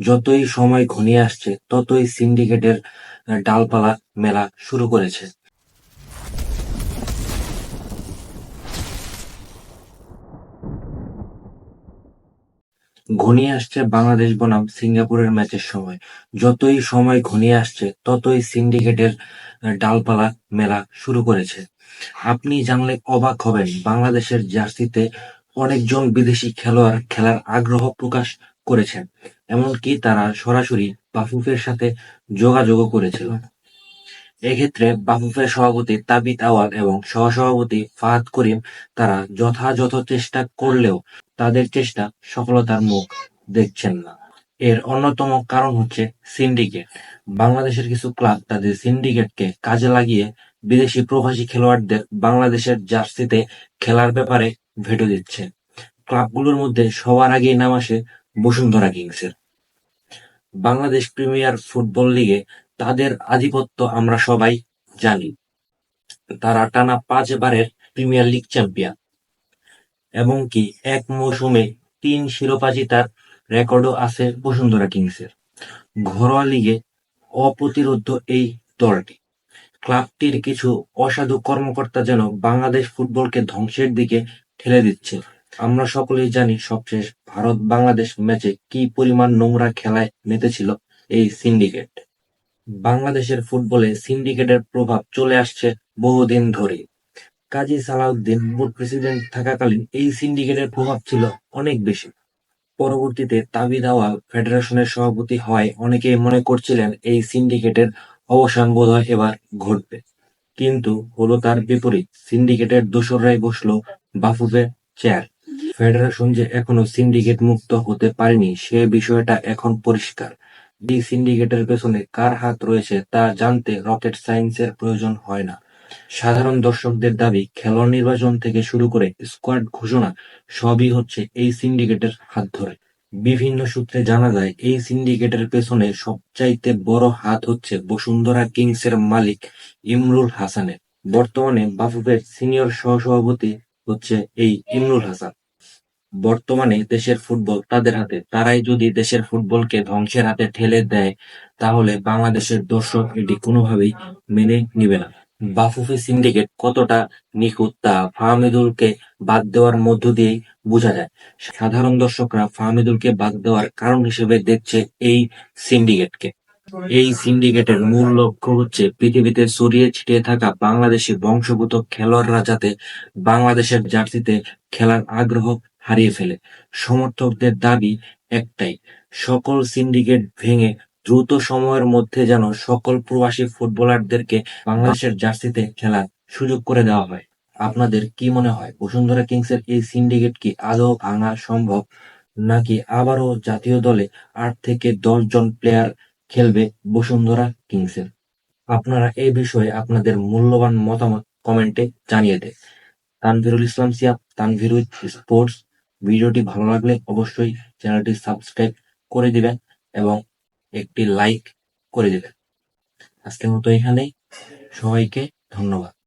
যতই সময় ঘনিয়ে আসছে, ততই সিন্ডিকেটের ডালপালা মেলা শুরু করেছে। ঘনিয়ে আসছে বাংলাদেশ বনাম সিঙ্গাপুরের ম্যাচের সময়। যতই সময় ঘনিয়ে আসছে, ততই সিন্ডিকেটের ডালপালা মেলা শুরু করেছে। আপনি জানলে অবাক হবেন, বাংলাদেশের জার্সিতে অনেকজন বিদেশি খেলোয়াড় খেলার আগ্রহ প্রকাশ করেছেন। এমনকি তারা সরাসরি বাফুফের সাথে যোগাযোগও করেছিল। এক্ষেত্রে বাফুফের সভাপতি তাবিত আওয়াল এবং সহসভাপতি ফাহাদ করিম তারা যথাযথ চেষ্টা করলেও তাদের চেষ্টা সফলতার মুখ দেখছেন না। এর অন্যতম কারণ হচ্ছে সিন্ডিকেট। বাংলাদেশের কিছু ক্লাব তাদের সিন্ডিকেটকে কাজে লাগিয়ে বিদেশি প্রবাসী খেলোয়াড়দের বাংলাদেশের জার্সিতে খেলার ব্যাপারে ভেটো দিচ্ছে। ক্লাবগুলোর মধ্যে সবার আগেই নাম আসে বসুন্ধরা কিংসের। বাংলাদেশ প্রিমিয়ার ফুটবল লিগে তাদের আধিপত্য আমরা সবাই জানি। তারা টানা পাঁচবারের প্রিমিয়ার লিগ চ্যাম্পিয়ন। এমনকি এক মৌসুমে তিন শিরোপা জেতার রেকর্ডও আছে বসুন্ধরা কিংসের। ঘরোয়া লিগে অপ্রতিরোধ্য এই দলটি। ক্লাবটির কিছু অসাধু কর্মকর্তা যেন বাংলাদেশ ফুটবলকে ধ্বংসের দিকে ঠেলে দিচ্ছে। আমরা সকলেই জানি সবশেষ ভারত বাংলাদেশ ম্যাচে কি পরিমাণ নোংরা খেলায় মেতেছিল এই সিন্ডিকেট। বাংলাদেশের ফুটবলে সিন্ডিকেটের প্রভাব চলে আসছে বহুদিন ধরে কাজী সালাউদ্দিন বোর্ড প্রেসিডেন্ট থাকাকালীন এই সিন্ডিকেটের প্রভাব ছিল অনেক বেশি। পরবর্তীতে তাবিদ আওয়াল ফেডারেশনের সভাপতি হওয়ায় অনেকেই মনে করছিলেন এই সিন্ডিকেটের অবসান বোধহয় এবার ঘটবে। কিন্তু হলো তার বিপরীত, সিন্ডিকেটের দোসররাই বসল বাফুফের চেয়ার। ফেডারেশন যে এখনও সিন্ডিকেট মুক্ত হতে পারেনি, সে বিষয়টা এখন পরিষ্কার। এই সিন্ডিকেটের পেছনে কার হাত রয়েছে তা জানতে রকেট সায়েন্সের প্রয়োজন হয় না। সাধারণ দর্শকদের দাবি, খেলোয়াড় নির্বাচন থেকে শুরু করে স্কোয়াড ঘোষণা সবই হচ্ছে এই সিন্ডিকেটের হাত ধরে। বিভিন্ন সূত্রে জানা যায়, এই সিন্ডিকেটের পেছনে সবচাইতে বড় হাত হচ্ছে বসুন্ধরা কিংসের মালিক ইমরুল হাসানের। বর্তমানে বাফুফের সিনিয়র সহসভাপতি হচ্ছে এই ইমরুল হাসান। বর্তমানে দেশের ফুটবল তাদের হাতে। তারাই যদি দেশের ফুটবলকে ধ্বংসের হাতে ঠেলে দেয়, তাহলে বাংলাদেশের দর্শক এটি কোনোভাবেই মেনে নিবে না। বাফুফে সিন্ডিকেট কতটা নিখুঁত তা ফাহমিদুলকে বাদ দেওয়ার মধ্য দিয়েই বোঝা যায়। সাধারণ দর্শকরা ফাহমিদুলকে বাদ দেওয়ার কারণ হিসেবে দেখছে এই সিন্ডিকেটকে। এই সিন্ডিকেটের মূল লক্ষ্য হচ্ছে পৃথিবীতে ছড়িয়ে ছিটিয়ে থাকা বাংলাদেশি বংশোদ্ভূত খেলোয়াড়রা যাতে বাংলাদেশের জার্সিতে খেলার আগ্রহ হারিয়ে ফেলে। সমর্থকদের দাবি একটাই, সকল সিন্ডিকেট ভেঙে দ্রুত সময়ের মধ্যে যেন সকল প্রবাসী ফুটবলারদেরকে বাংলাদেশের জার্সিতে খেলার সুযোগ করে দেওয়া হয়। আপনাদের কি মনে হয়, বসুন্ধরা কিংসের এই সিন্ডিকেট কি আদৌ ভাঙা সম্ভব, নাকি আবারও জাতীয় দলে আট থেকে দশ জন প্লেয়ার খেলবে বসুন্ধরা কিংসের? আপনারা এই বিষয়ে আপনাদের মূল্যবান মতামত কমেন্টে জানিয়ে দেয় তানভিরুল ইসলাম সিয়াব তানভীরুল স্পোর্টস। ভিডিওটি ভালো লাগলে অবশ্যই চ্যানেলটি সাবস্ক্রাইব করে দিবেন এবং একটি লাইক করে দিবেন। আজকের মতো এখানেই। সবাইকে ধন্যবাদ।